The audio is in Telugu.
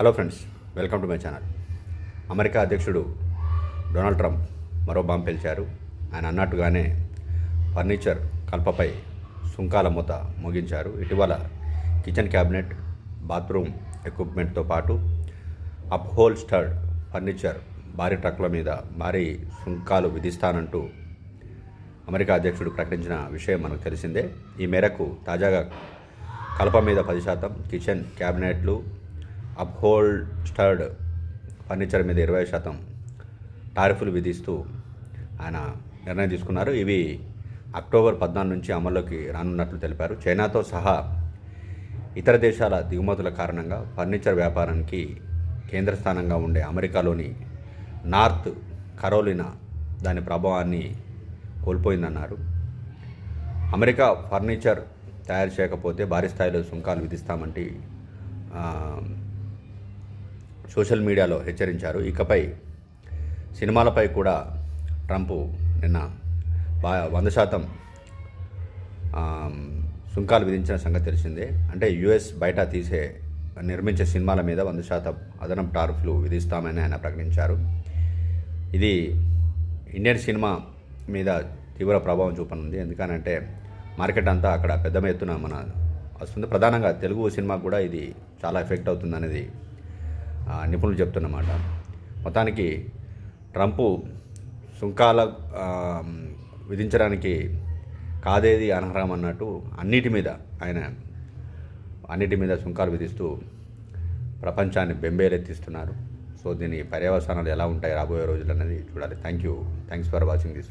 Hello friends welcome to my channel. America అధ్యక్షుడు డొనాల్డ్ ట్రంప్ మరో బాంబు పేల్చారు. ఆయన అన్నట్టుగానే ఫర్నిచర్ కల్పపై సుంకాల మూత ముగించారు. ఇటీవల కిచెన్ క్యాబినెట్ బాత్రూమ్ ఎక్విప్మెంట్తో పాటు అప్హోల్స్టర్డ్ ఫర్నిచర్ భారీ ట్రక్కుల మీద భారీ సుంకాలు విధిస్తానంటూ అమెరికా అధ్యక్షుడు ప్రకటించిన విషయం మనకు తెలిసిందే. ఈ మేరకు తాజాగా కలప మీద పది శాతం కిచెన్ క్యాబినెట్లు అప్హోల్డ్ స్టర్డ్ ఫర్నిచర్ మీద ఇరవై శాతం టారిఫ్లు విధిస్తూ ఆయన నిర్ణయం తీసుకున్నారు. ఇవి అక్టోబర్ పద్నాలుగు నుంచి అమల్లోకి రానున్నట్లు తెలిపారు. చైనాతో సహా ఇతర దేశాల దిగుమతుల కారణంగా ఫర్నిచర్ వ్యాపారానికి కేంద్రస్థానంగా ఉండే అమెరికాలోని నార్త్ కరోలినా దాని ప్రభావాన్ని కోల్పోయిందన్నారు. అమెరికా ఫర్నిచర్ తయారు చేయకపోతే భారీ స్థాయిలో సుంకాలు విధిస్తామంటే సోషల్ మీడియాలో హెచ్చరించారు. ఇకపై సినిమాలపై కూడా ట్రంప్ నిన్న బా వంద శాతం సుంకాలు విధించిన సంగతి తెలిసిందే. అంటే యుఎస్ బయట తీసే నిర్మించే సినిమాల మీద వంద శాతం అదనపు టార్ఫ్లు విధిస్తామని ఆయన ప్రకటించారు. ఇది ఇండియన్ సినిమా మీద తీవ్ర ప్రభావం చూపనుంది. ఎందుకనంటే మార్కెట్ అంతా అక్కడ పెద్ద ఎత్తున మన వస్తుంది. ప్రధానంగా తెలుగు సినిమా కూడా ఇది చాలా ఎఫెక్ట్ అవుతుంది అనేది నిపుణులు చెప్తున్నమాట. మొత్తానికి ట్రంపు సుంకాల విధించడానికి కాదేది అనర్హం అన్నట్టు అన్నిటి మీద ఆయన అన్నిటి మీద సుంకాలు విధిస్తూ ప్రపంచాన్ని బెంబేలెత్తిస్తున్నారు. సో దీని పర్యవసానాలు ఎలా ఉంటాయి రాబోయే రోజులు అనేది చూడాలి thank you thanks for watching this